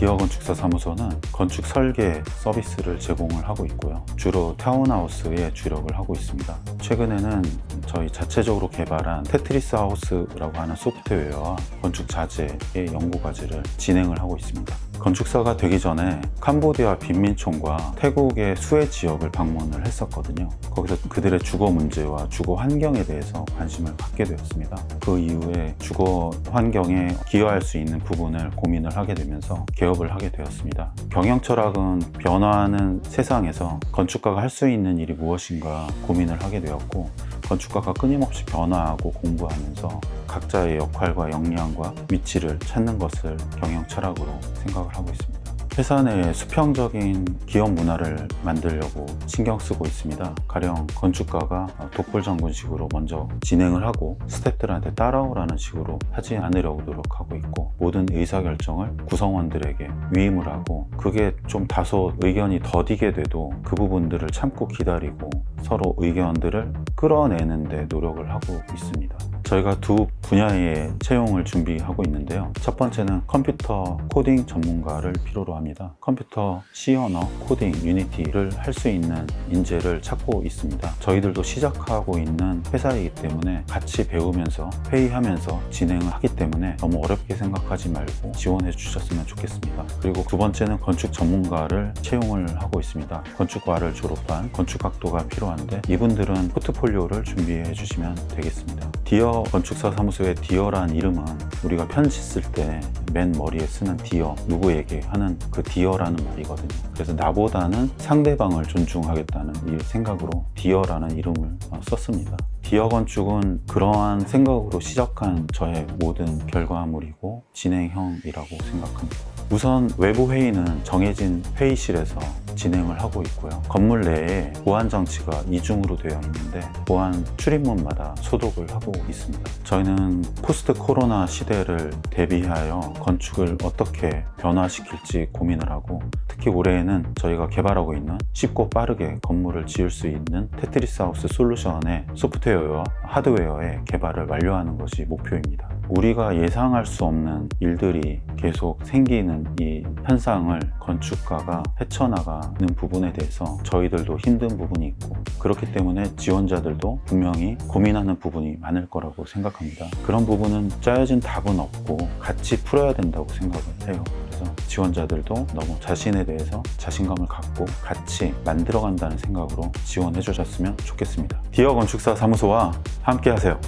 디어 건축사 사무소는 건축 설계 서비스를 제공을 하고 있고요. 주로 타운하우스에 주력을 하고 있습니다. 최근에는 저희 자체적으로 개발한 테트리스 하우스라고 하는 소프트웨어와 건축 자재의 연구 과제를 진행을 하고 있습니다. 건축사가 되기 전에 캄보디아 빈민촌과 태국의 수해 지역을 방문을 했었거든요. 거기서 그들의 주거 문제와 주거 환경에 대해서 관심을 갖게 되었습니다. 그 이후에 주거 환경에 기여할 수 있는 부분을 고민을 하게 되면서 개업을 하게 되었습니다. 경영 철학은 변화하는 세상에서 건축가가 할 수 있는 일이 무엇인가 고민을 하게 되었고 건축가가 끊임없이 변화하고 공부하면서 각자의 역할과 역량과 위치를 찾는 것을 경영 철학으로 생각을 하고 있습니다. 내에 수평적인 기업 문화를 만들려고 신경 쓰고 있습니다. 가령 건축가가 독불장군식으로 먼저 진행을 하고 스태프들한테 따라오라는 식으로 하지 않으려고 노력하고 있고 모든 의사결정을 구성원들에게 위임을 하고 그게 좀 다소 의견이 더디게 돼도 그 부분들을 참고 기다리고 서로 의견들을 끌어내는데 노력을 하고 있습니다. 저희가 두 분야의 채용을 준비하고 있는데요. 첫 번째는 컴퓨터 코딩 전문가를 필요로 합니다. 컴퓨터 C 언어, 코딩, 유니티를 할 수 있는 인재를 찾고 있습니다. 저희들도 시작하고 있는 회사이기 때문에 같이 배우면서 회의하면서 진행을 하기 때문에 너무 어렵게 생각하지 말고 지원해 주셨으면 좋겠습니다. 그리고 두 번째는 건축 전문가를 채용을 하고 있습니다. 건축과를 졸업한 건축학도가 필요한데 이분들은 포트폴리오를 준비해 주시면 되겠습니다. 디어 건축사 사무소의 디어란 이름은 우리가 편지 쓸 때 맨 머리에 쓰는 디어 누구에게 하는 그 디어라는 말이거든요. 그래서 나보다는 상대방을 존중하겠다는 이 생각으로 디어라는 이름을 어, 썼습니다. 디어 건축은 그러한 생각으로 시작한 저의 모든 결과물이고 진행형이라고 생각합니다. 우선 외부 회의는 정해진 회의실에서 진행을 하고 있고요. 건물 내에 보안 장치가 이중으로 되어 있는데 보안 출입문마다 소독을 하고 있습니다. 저희는 포스트 코로나 시대를 대비하여 건축을 어떻게 변화시킬지 고민을 하고 특히 올해에는 저희가 개발하고 있는 쉽고 빠르게 건물을 지을 수 있는 테트리스 하우스 솔루션의 소프트웨어와 하드웨어의 개발을 완료하는 것이 목표입니다. 우리가 예상할 수 없는 일들이 계속 생기는 이 현상을 건축가가 헤쳐나가는 부분에 대해서 저희들도 힘든 부분이 있고 그렇기 때문에 지원자들도 분명히 고민하는 부분이 많을 거라고 생각합니다. 그런 부분은 짜여진 답은 없고 같이 풀어야 된다고 생각을 해요. 그래서 지원자들도 너무 자신에 대해서 자신감을 갖고 같이 만들어간다는 생각으로 지원해 주셨으면 좋겠습니다. 디어 건축사 사무소와 함께 하세요.